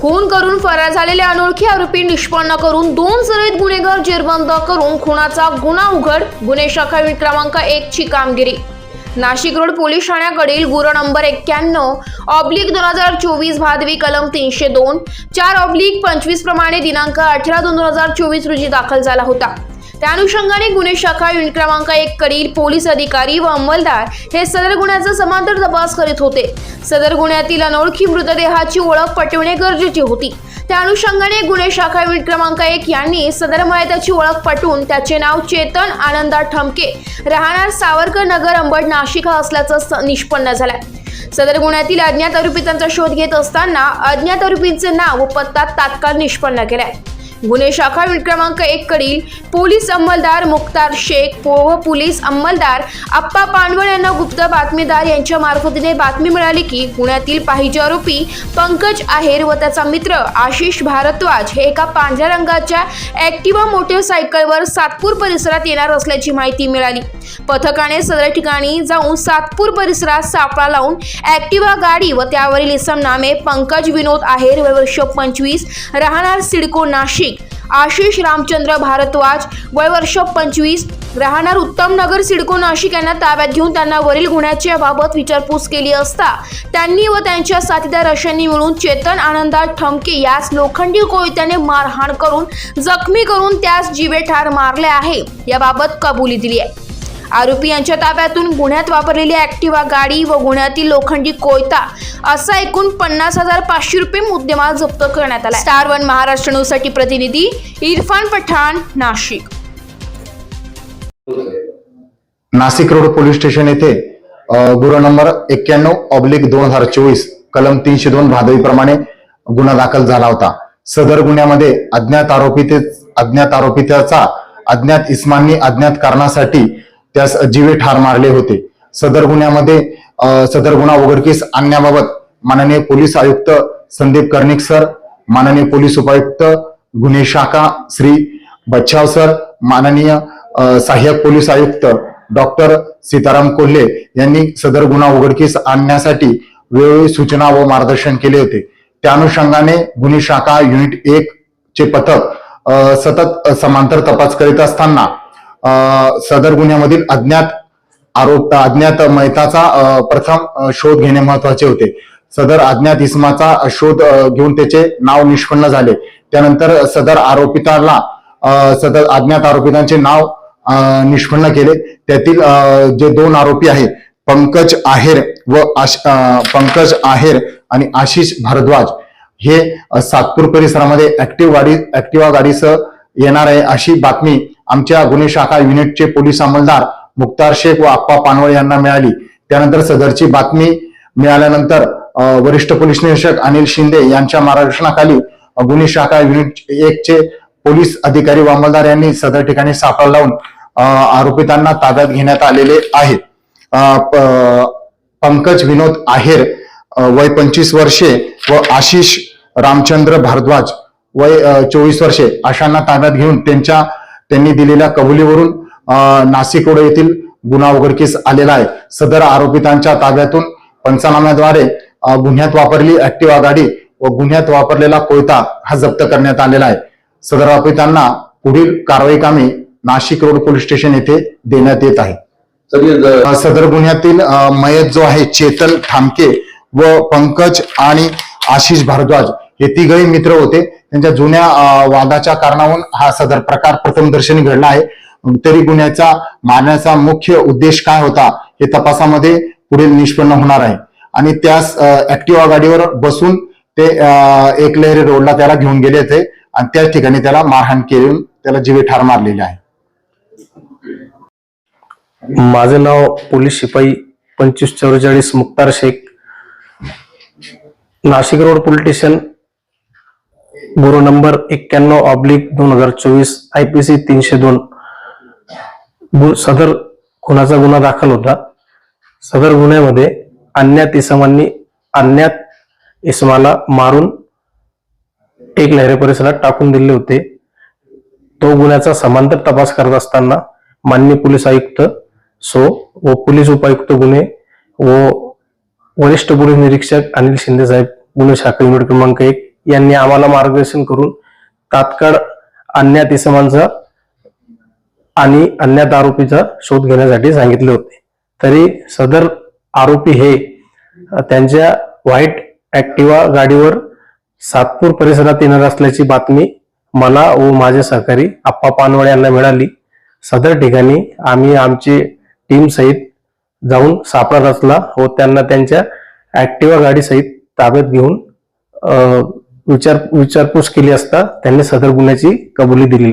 खून करून फरार झालेले अनोळखी आरोपी निष्पन्न करून दोन सरित गुन्हेगार जेरबंद करून खुनाचा गुन्हा उघड गुन्हे शाखा क्रमांक एक ची कामगिरी. नाशिक रोड पोलीस ठाण्याकडील गुन्हा नंबर एक्क्याण्णव ऑब्लिक दोन हजार चोवीस भादवी कलम तीनशे दोन चार ऑब्लिक पंचवीस प्रमाणे दिनांक अठरा दोन दोन हजार चोवीस रोजी दाखल झाला होता. त्या अनुषंगाने गुन्हे शाखा युनिट क्रमांक एक कडील पोलीस अधिकारी व अंमलदार हे सदर गुन्ह्याचा समांतर तपास करीत होते. सदर गुन्ह्यातील अनोळखी मृतदेहाची ओळख पटविणे गरजेची होती. त्या अनुषंगाने गुन्हे शाखा युनिट क्रमांक एक यांनी सदर मयताची ओळख पटवून त्याचे नाव चेतन आनंदा ठमके राहणार सावरकर नगर अंबड नाशिक हा असल्याचं स- निष्पन्न झालंय. सदर गुन्ह्यातील अज्ञात आरोपितांचा शोध घेत असताना अज्ञात आरोपींचे नाव व पत्ता तात्काळ निष्पन्न केलाय. गुन्हे शाखा क्रमांक एक कडील पोलीस अंमलदार मुख्तार शेख पो- व पोलीस अंमलदार आप्पा पांडवळ यांना गुप्त बातमीदार यांच्या मार्फतीने बातमी मिळाली की पुण्यातील पाहिजे आरोपी पंकज आहेर व त्याचा मित्र आशिष भारद्वाज हे एका पांढऱ्या रंगाच्या ॲक्टिवा मोटरसायकलवर सातपूर परिसरात येणार असल्याची माहिती मिळाली. पथकाने सदर ठिकाणी जाऊन सातपूर परिसरात सापळा लावून ॲक्टिवा गाडी व त्यावरील इसम नामे पंकज विनोद आहेर वय वर्ष पंचवीस राहणार सिडको नाशिक आशिष रामचंद्र भारद्वाज वय वर्ष पंचवीस. राहणार उत्तम नगर सिडको नाशिक यांना ताब्यात घेऊन त्यांना वरील गुन्ह्याच्या बाबत विचारपूस केली असता त्यांनी व त्यांच्या साथीदार अशांनी मिळून चेतन आनंदा ठमके यास लोखंडी कोयत्याने मारहाण करून जखमी करून त्यास जीवे ठार मारले आहे. याबाबत कबुली दिली आहे. आरोपी यांच्या ताब्यातून गुन्ह्यात वापरलेली ऍक्टिवा गाडी व गुन्ह्यातील लोखंडी कोयता असा एकूण पन्नास हजार पाचशे रुपये मुद्देमाल जप्त करण्यात आला स्टार वन महाराष्ट्र न्यूजसाठी प्रतिनिधी Irfan Pathan Nashik. Nashik road police station येथे अ, गुन्हा नंबर एक्क्याण्णव ऑब्लिक दोन हजार चोवीस कलम तीनशे दोन भादवीप्रमाणे गुन्हा दाखल झाला होता. सदर गुन्ह्यामध्ये अज्ञात आरोपी अज्ञात आरोपिताचा अज्ञात इस्मांनी अज्ञात कारणासाठी त्यास जीवे ठार मारले होते. सदर गुन्ह्यामध्ये सदर गुन्हा उघडकीस आणण्याबाबत माननीय पोलीस आयुक्त संदीप कर्णिक सर माननीय पोलीस उपायुक्त गुन्हे शाखा श्री बच्छाव सर माननीय सहाय्यक पोलीस आयुक्त डॉक्टर सीताराम कोल्हे यांनी सदर गुन्हा उघडकीस आणण्यासाठी वेळोवेळी सूचना व मार्गदर्शन केले होते. त्या अनुषंगाने गुन्हे शाखा युनिट एक चे पथक सतत समांतर तपास करीत असताना सदर गुन्ह्यामधील अज्ञात आरोप अज्ञात मैताचा प्रथम शोध घेणे महत्त्वाचे होते. सदर अज्ञात इसमाचा शोध घेऊन त्याचे नाव निष्पन्न झाले. त्यानंतर सदर आरोपिताला सदर अज्ञात आरोपितांचे नाव निष्पन्न केले. त्यातील जे दोन आरोपी आहेत पंकज आहेर व आश- पंकज आहेर आणि आशिष भारद्वाज हे सातपूर परिसरामध्ये ऍक्टिव्ह गाडी ऍक्टिवा गाडीसह येणार आहे अशी बातमी आमच्या गुन्हे शाखा युनिटचे पोलीस अंमलदार मुक्तार शेख व आप्पा पानवळे यांना मिळाली. त्यानंतर सदरची बातमी मिळाल्यानंतर वरिष्ठ पोलीस निरीक्षक अनिल शिंदे यांच्या मार्गदर्शनाखाली गुन्हे शाखा युनिट एक चे पोलीस अधिकारी व अंमलदार यांनी सदर ठिकाणी सापळा लावून आरोपितांना ताब्यात घेण्यात आलेले आहेत. प- पंकज विनोद आहेर वय पंचवीस वर्षे व आशिष रामचंद्र भारद्वाज वय चोवीस वर्षे अशांना ताब्यात घेऊन त्यांच्या त्यांनी दिलेल्या कबुलीवरून अ, नाशिक रोड येथील गुन्हा उघडकीस आलेला आहे. सदर आरोपितांच्या ताब्यातून पंचनाम्याद्वारे गुन्ह्यात वापरली ऍक्टिवा गाडी व गुन्ह्यात वापरलेला कोयता हा जप्त करण्यात आलेला आहे. सदर आरोपितांना पुढील कारवाई कामे नाशिक रोड पोलीस स्टेशन येथे देण्यात येत आहे. सदर गुन्ह्यातील मयत जो आहे चेतन ठामके व पंकज आणि आशिष भारद्वाज हे तिघही मित्र होते. त्यांच्या जुन्या वादाच्या कारणावरून हा सदर प्रकार प्रथमदर्शनी घडला आहे. तरी गुन्ह्याचा मारण्याचा मुख्य उद्देश काय होता हे तपासामध्ये पुढील निष्पन्न होणार आहे. आणि त्यास ऍक्टिवा गाडीवर बसून ते एकलहरी रोडला त्याला घेऊन गेले होते आणि त्याच ठिकाणी त्याला मारहाण केली. त्याला जीवे ठार मारलेले आहे. माझे नाव पोलीस शिपाई पंचवीस चौवेचाळीस Mukhtar Shaikh. Nashik road police station गुरु नंबर एक्क्याण्णव ऑब्लिक दोन हजार चोवीस आय पी सी तीनशे दोन. गु- सदर खुनाचा गुन्हा दाखल होता. सदर गुन्ह्यामध्ये अज्ञात इसमांनी अज्ञात इसमाला मारून एक लहरे परिसरात टाकून दिले होते. तो गुन्ह्याचा समांतर तपास करत असताना माननीय पोलीस आयुक्त सो व पोलीस उपायुक्त गुन्हे व वरिष्ठ पोलीस निरीक्षक अनिल शिंदे साहेब गुन्हे शाखा युनिट क्रमांक एक यांनी आम्हाला मार्गदर्शन करून तात्काळ अन्यात इसमांचा आणि अन्यात आरोपीचा शोध घेण्यासाठी सांगितले होते. तरी सदर आरोपी हे त्यांच्या व्हाईट ऍक्टिवा गाडीवर सातपूर परिसरात येणार असल्याची बातमी मला व माझे सहकारी आप्पा पानवडे यांना मिळाली. सदर ठिकाणी आम्ही आमची टीम सहित जाऊन सापळा रचला व त्यांना त्यांच्या ऍक्टिवा गाडी सहित ताब्यात घेऊन विचार विचारपूस केली असता त्यांनी सदर गुन्ह्याची कबुली दिलेली.